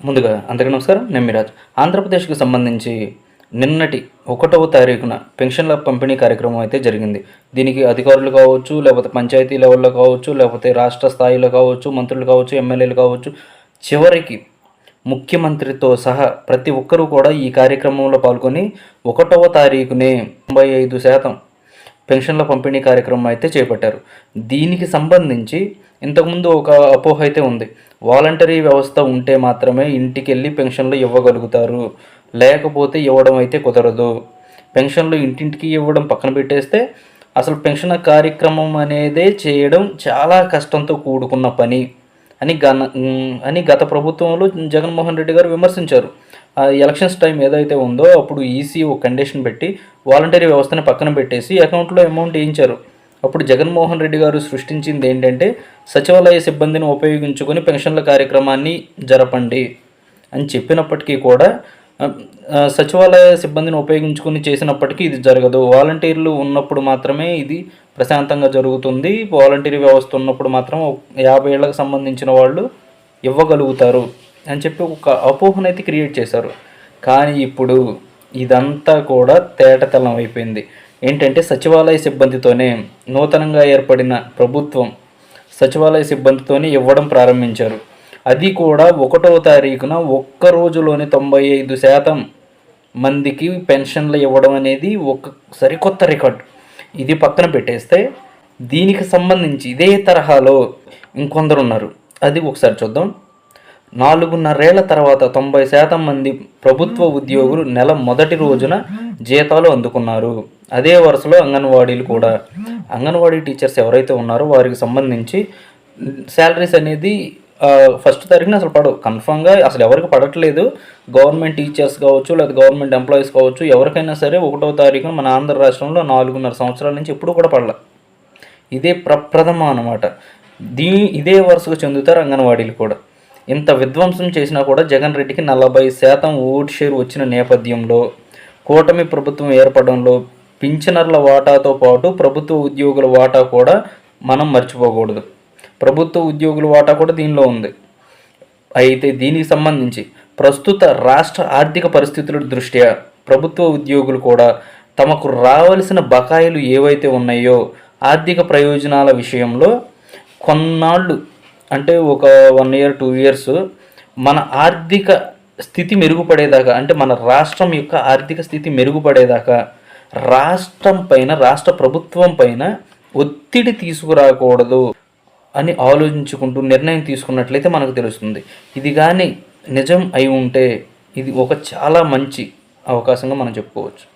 ముందుగా అందరికీ నమస్కారం. నేను మిరాజ్ ఆంధ్రప్రదేశ్కి సంబంధించి నిన్నటి ఒకటవ తారీఖున పెన్షన్ల పంపిణీ కార్యక్రమం అయితే జరిగింది. దీనికి అధికారులు కావచ్చు లేకపోతే పంచాయతీ లెవెల్లో కావచ్చు లేకపోతే రాష్ట్ర స్థాయిలో కావచ్చు మంత్రులు కావచ్చు ఎమ్మెల్యేలు కావచ్చు చివరికి ముఖ్యమంత్రితో సహా ప్రతి ఒక్కరూ కూడా ఈ కార్యక్రమంలో పాల్గొని ఒకటవ తారీఖునే తొంభై ఐదు శాతం పెన్షన్ల పంపిణీ కార్యక్రమం అయితే చేపట్టారు. దీనికి సంబంధించి ఇంతకుముందు ఒక అపోహ అయితే ఉంది. వాలంటరీ వ్యవస్థ ఉంటే మాత్రమే ఇంటికి వెళ్ళి పెన్షన్లు ఇవ్వగలుగుతారు. లేకపోతే ఇవ్వడం అయితే కుదరదు. పెన్షన్లు ఇంటింటికి ఇవ్వడం పక్కన పెట్టేస్తే అసలు పెన్షన్ కార్యక్రమం అనేదే చేయడం చాలా కష్టంతో కూడుకున్న పని. అని గన అని గత ప్రభుత్వంలో జగన్మోహన్ రెడ్డి గారు విమర్శించారు. ఆ ఎలక్షన్స్ టైం ఏదైతే ఉందో అప్పుడు ఈసీ ఒక కండిషన్ పెట్టి వాలంటరీ వ్యవస్థని పక్కన పెట్టేసి అకౌంట్లో అమౌంట్ వేయించారు. అప్పుడు జగన్మోహన్ రెడ్డి గారు సృష్టించింది ఏంటంటే సచివాలయ సిబ్బందిని ఉపయోగించుకొని పెన్షన్ల కార్యక్రమాన్ని జరపండి అని చెప్పినప్పటికీ కూడా సచివాలయ సిబ్బందిని ఉపయోగించుకుని చేసినప్పటికీ ఇది జరగదు. వాలంటీర్లు ఉన్నప్పుడు మాత్రమే ఇది ప్రశాంతంగా జరుగుతుంది. వాలంటీర్ వ్యవస్థ ఉన్నప్పుడు మాత్రం యాభై ఏళ్ళకు సంబంధించిన వాళ్ళు ఇవ్వగలుగుతారు అని చెప్పి ఒక అపోహనైతే క్రియేట్ చేశారు. కానీ ఇప్పుడు ఇదంతా కూడా తేటతెల్లం అయిపోయింది. ఏంటంటే సచివాలయ సిబ్బందితోనే నూతనంగా ఏర్పడిన ప్రభుత్వం సచివాలయ సిబ్బందితోనే ఇవ్వడం ప్రారంభించారు. అది కూడా ఒకటవ తారీఖున ఒక్క రోజులోనే తొంభై ఐదు శాతం మందికి పెన్షన్లు ఇవ్వడం అనేది ఒక సరికొత్త రికార్డ్. ఇది పక్కన పెట్టేస్తే దీనికి సంబంధించి ఇదే తరహాలో ఇంకొందరు ఉన్నారు. అది ఒకసారి చూద్దాం. నాలుగున్నరేళ్ళ తర్వాత తొంభై శాతం మంది ప్రభుత్వ ఉద్యోగులు నెల మొదటి రోజున జీతాలు అందుకున్నారు. అదే వరుసలో అంగన్వాడీలు కూడా. అంగన్వాడీ టీచర్స్ ఎవరైతే ఉన్నారో వారికి సంబంధించి శాలరీస్ అనేది ఫస్ట్ తారీఖున అసలు పడవు. కన్ఫామ్గా అసలు ఎవరికి పడట్లేదు. గవర్నమెంట్ టీచర్స్ కావచ్చు లేదా గవర్నమెంట్ ఎంప్లాయీస్ కావచ్చు ఎవరికైనా సరే ఒకటో తారీఖున మన ఆంధ్ర రాష్ట్రంలో నాలుగున్నర సంవత్సరాల నుంచి ఎప్పుడు కూడా పడలే. ఇదే ప్రప్రథమ అనమాట దీ ఇదే వరుసగా చెందుతారు అంగన్వాడీలు కూడా. ఇంత విధ్వంసం చేసినా కూడా జగన్ రెడ్డికి నలభై శాతం ఓటు షేర్ వచ్చిన నేపథ్యంలో కూటమి ప్రభుత్వం ఏర్పడంలో పింఛనర్ల వాటాతో పాటు ప్రభుత్వ ఉద్యోగుల వాటా కూడా మనం మర్చిపోకూడదు. ప్రభుత్వ ఉద్యోగుల వాటా కూడా దీనిలో ఉంది. అయితే దీనికి సంబంధించి ప్రస్తుత రాష్ట్ర ఆర్థిక పరిస్థితుల దృష్ట్యా ప్రభుత్వ ఉద్యోగులు కూడా తమకు రావలసిన బకాయిలు ఏవైతే ఉన్నాయో ఆర్థిక ప్రయోజనాల విషయంలో కొన్నాళ్ళు అంటే ఒక వన్ ఇయర్ టూ ఇయర్స్ మన ఆర్థిక స్థితి మెరుగుపడేదాకా అంటే మన రాష్ట్రం యొక్క ఆర్థిక స్థితి మెరుగుపడేదాకా రాష్ట్రం పైన రాష్ట్ర ప్రభుత్వం పైన ఒత్తిడి తీసుకురాకూడదు. అని ఆలోచించుకుంటూ నిర్ణయం తీసుకున్నట్లయితే మనకు తెలుస్తుంది. ఇది కానీ నిజం అయి ఉంటే ఇది ఒక చాలా మంచి అవకాశంగా మనం చెప్పుకోవచ్చు.